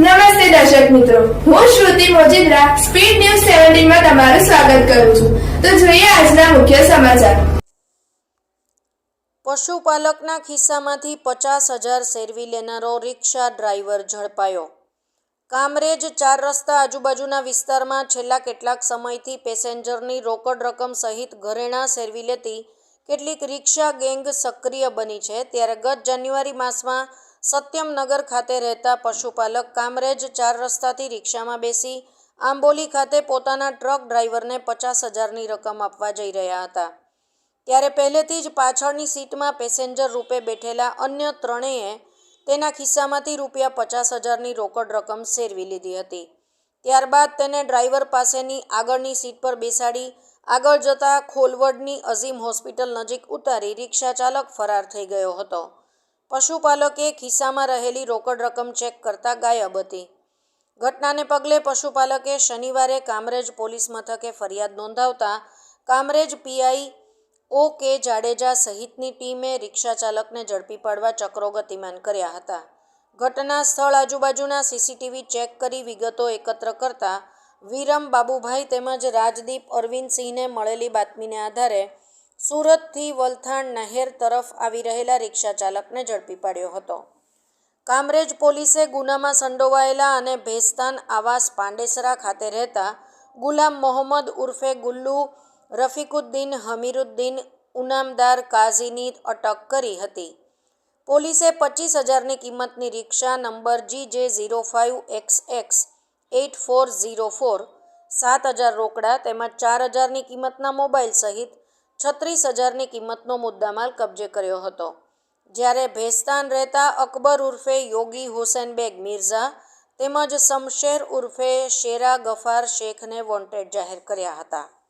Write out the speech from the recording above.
નમસ્તે દર્શક મિત્રો. હું શ્રુતિ મોજીદ્રા, સ્પીડ ન્યૂઝ સેવન્ટીનમાં તમારું સ્વાગત કરું છું. તો જોઈએ આજના મુખ્ય સમાચાર. પશુપાલકના ખિસ્સામાંથી પચાસ હજાર સેરવી લેનારો રિક્ષા ડ્રાઈવર ઝડપાયો. કામરેજ ચાર રસ્તા આજુબાજુના વિસ્તારમાં છેલ્લા કેટલાક સમયથી પેસેન્જરની રોકડ રકમ સહિત ઘરેણાં સેરવી લેતી કેટલીક રિક્ષા ગેંગ સક્રિય બની છે. ત્યારે ગત જાન્યુઆરી માસમાં સત્યમનગર ખાતે રહેતા પશુપાલક કામરેજ ચાર રસ્તાથી રિક્ષામાં બેસી આંબોલી ખાતે પોતાના ટ્રક ડ્રાઈવરને પચાસ હજારની રકમ આપવા જઈ રહ્યા હતા. ત્યારે પહેલેથી જ પાછળની સીટમાં પેસેન્જર રૂપે બેઠેલા અન્ય ત્રણેય તેના ખિસ્સામાંથી રૂપિયા પચાસ હજારની રોકડ રકમ સેરવી લીધી હતી. ત્યારબાદ તેને ડ્રાઈવર પાસેની આગળની સીટ પર બેસાડી આગળ જતા ખોલવડની અઝીમ હોસ્પિટલ નજીક ઉતારી રિક્ષા ચાલક ફરાર થઈ ગયો હતો. પશુપાલકે ખિસ્સામાં રહેલી રોકડ રકમ ચેક કરતા ગાયબ હતી. ઘટનાને પગલે પશુપાલકે શનિવારે કામરેજ પોલીસ મથકે ફરિયાદ નોંધાવતા કામરેજ પીઆઈ ઓ કે જાડેજા સહિતની ટીમે રિક્ષા ચાલકને ઝડપી પાડવા ચક્રો ગતિમાન કર્યા હતા. ઘટના સ્થળ આજુબાજુના સીસીટીવી ચેક કરી વિગતો એકત્ર કરતા વિરમ બાબુભાઈ તેમજ રાજદીપ અરવિંદસિંહને મળેલી બાતમીને આધારે સુરતથી વલથાણ નહેર તરફ આવી રહેલા રિક્ષા ચાલકને ઝડપી પાડ્યો હતો. કામરેજ પોલીસે ગુનામાં સંડોવાયેલા અને ભેસ્તાન આવાસ પાંડેસરા ખાતે રહેતા ગુલામ મોહમ્મદ ઉર્ફે ગુલ્લુ રફીકુદ્દીન હમીરુદ્દીન ઉનામદાર કાઝીની અટક કરી હતી. પોલીસે પચીસ હજારની કિંમતની રિક્ષા number G J zero five X X eight four zero four, સાત હજાર રોકડા તેમજ ચાર હજારની કિંમતના મોબાઈલ સહિત છત્રીસ હજારની કિંમતનો મુદ્દામાલ કબજે કર્યો હતો. જ્યારે ભેસ્તાન રહેતા અકબર ઉર્ફે યોગી હુસેન બેગ મિર્ઝા તેમજ શમશેર ઉર્ફે શેરા ગફાર શેખને વોન્ટેડ જાહેર કર્યા હતા.